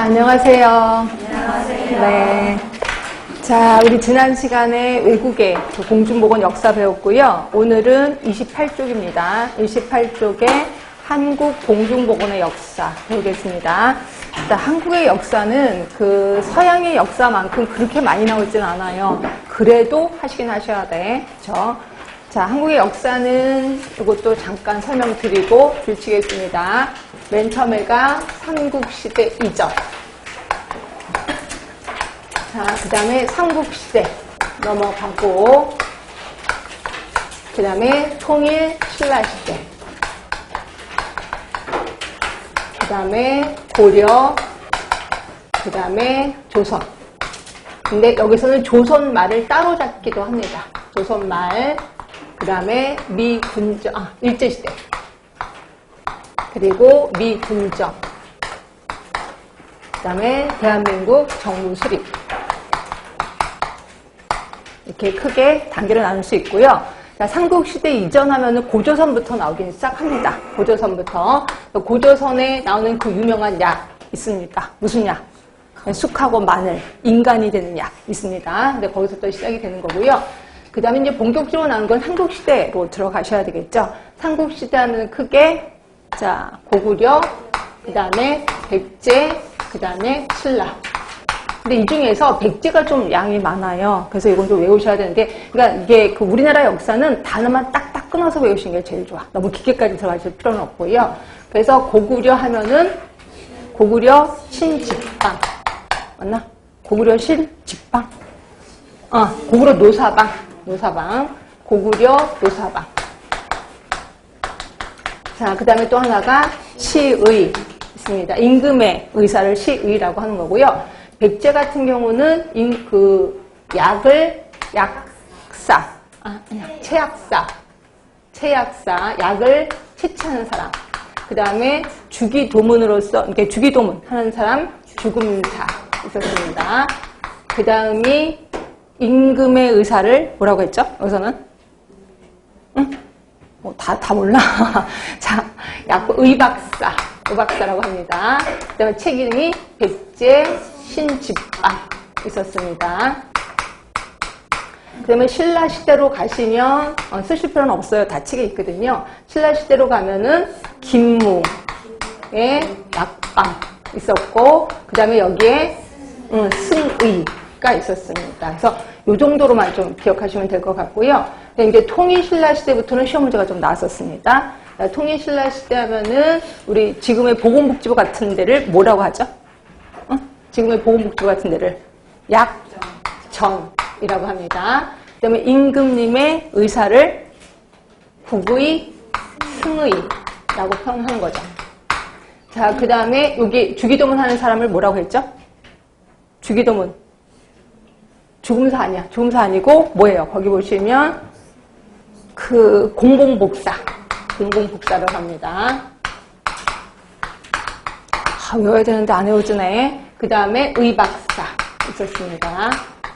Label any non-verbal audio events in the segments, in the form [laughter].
안녕하세요. 안녕하세요. 네. 자, 우리 지난 시간에 외국의 그 공중보건 역사 배웠고요. 오늘은 28쪽입니다. 28쪽에 한국 공중보건의 역사 배우겠습니다. 자, 한국의 역사는 그 서양의 역사만큼 그렇게 많이 나오진 않아요. 그래도 하시긴 하셔야 돼. 그죠? 자, 한국의 역사는 이것도 잠깐 설명드리고 줄치겠습니다. 맨 처음에가 삼국시대 이전. 자, 그 다음에 삼국시대 넘어가고, 그 다음에 통일 신라시대. 그 다음에 고려, 그 다음에 조선. 근데 여기서는 조선 말을 따로 잡기도 합니다. 조선 말, 그 다음에 미군정, 아, 일제시대. 그리고 미군정. 그 다음에 대한민국 정부 수립. 이렇게 크게 단계로 나눌 수 있고요. 자, 삼국시대 이전하면 고조선부터 나오기 시작합니다. 고조선부터. 고조선에 나오는 그 유명한 약 있습니다. 무슨 약? 쑥하고 마늘, 인간이 되는 약 있습니다. 근데 거기서부터 시작이 되는 거고요. 그 다음에 이제 본격적으로 나온 건 삼국시대로 들어가셔야 되겠죠. 삼국시대 하면 크게, 자, 고구려, 그 다음에 백제, 그 다음에 신라. 근데 이 중에서 백제가 좀 양이 많아요. 그래서 이건 좀 외우셔야 되는데, 그러니까 이게 그 우리나라 역사는 단어만 딱딱 끊어서 외우시는 게 제일 좋아. 너무 깊게까지 들어가실 필요는 없고요. 그래서 고구려 하면은 고구려 신직방. 맞나? 고구려 신직방? 어, 고구려 노사방. 노사방. 고구려 노사방. 자, 그 다음에 또 하나가 시의 있습니다. 임금의 의사를 시의라고 하는 거고요. 백제 같은 경우는 임, 그 약을 약사, 아, 체약사, 체약사, 약을 채취하는 사람. 그 다음에 주기도문으로서, 이렇게 주기도문 하는 사람, 죽음사 있었습니다. 그 다음이 임금의 의사를 뭐라고 했죠? 여기서는? 응? 뭐, 다, 다 몰라. [laughs] 자, 약, 의박사, 의박사라고 합니다. 그 다음에 책임이 백제, 신집방 있었습니다. 그러면 신라 시대로 가시면 어, 쓰실 필요는 없어요. 다 책에 있거든요. 신라 시대로 가면은 김무의 약방 있었고 그 다음에 여기에 음, 승의 가 있었습니다. 그래서 이 정도로만 좀 기억하시면 될 것 같고요. 이제 통일 신라 시대부터는 시험 문제가 좀 나왔었습니다. 통일 신라 시대 하면은 우리 지금의 보건복지부 같은 데를 뭐라고 하죠? 지금의 보건복지부 같은 데를 약전이라고 합니다. 그 다음에 임금님의 의사를 국의 승의라고 표현하는 거죠. 자, 그 다음에 여기 주기도문 하는 사람을 뭐라고 했죠? 주기도문. 죽음사 아니야. 죽음사 아니고 뭐예요? 거기 보시면 그 공공복사. 공공복사를 합니다. 아, 외워야 되는데 안 외워지네. 그 다음에 의박사 있었습니다.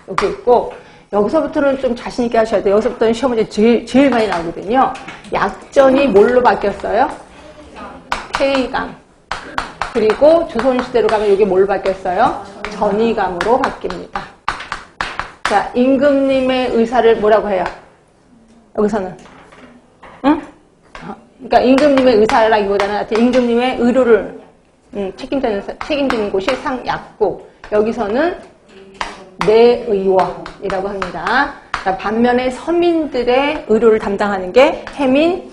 여기 있고 여기서부터는 좀 자신 있게 하셔야 돼요. 여기서부터는 시험 문제 제일, 제일 많이 나오거든요. 약전이 뭘로 바뀌었어요? 폐의감. 그리고 조선시대로 가면 이게 뭘로 바뀌었어요? 전의감으로 바뀝니다. 자, 임금님의 의사를 뭐라고 해요? 여기서는. 응? 그러니까 임금님의 의사라기보다는 임금님의 의료를 음, 책임지는, 책임지는 곳이 상약국. 여기서는 내의원이라고 합니다. 자, 반면에 서민들의 의료를 담당하는 게 해민국이라고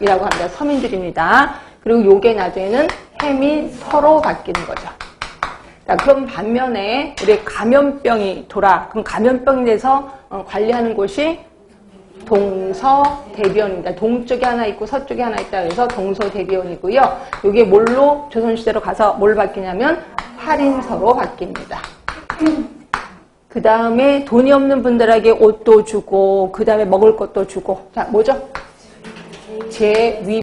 합니다. 서민들입니다. 그리고 요게 나중에는 해민 서로 바뀌는 거죠. 자, 그럼 반면에 우리 감염병이 돌아. 그럼 감염병에 대해서 어, 관리하는 곳이 동서대비원입니다. 동쪽에 하나 있고 서쪽에 하나 있다 그래서 동서대비원이고요. 이게 뭘로 조선시대로 가서 뭘 바뀌냐면 할인서로 바뀝니다. 그 다음에 돈이 없는 분들에게 옷도 주고 그 다음에 먹을 것도 주고 자 뭐죠? 제위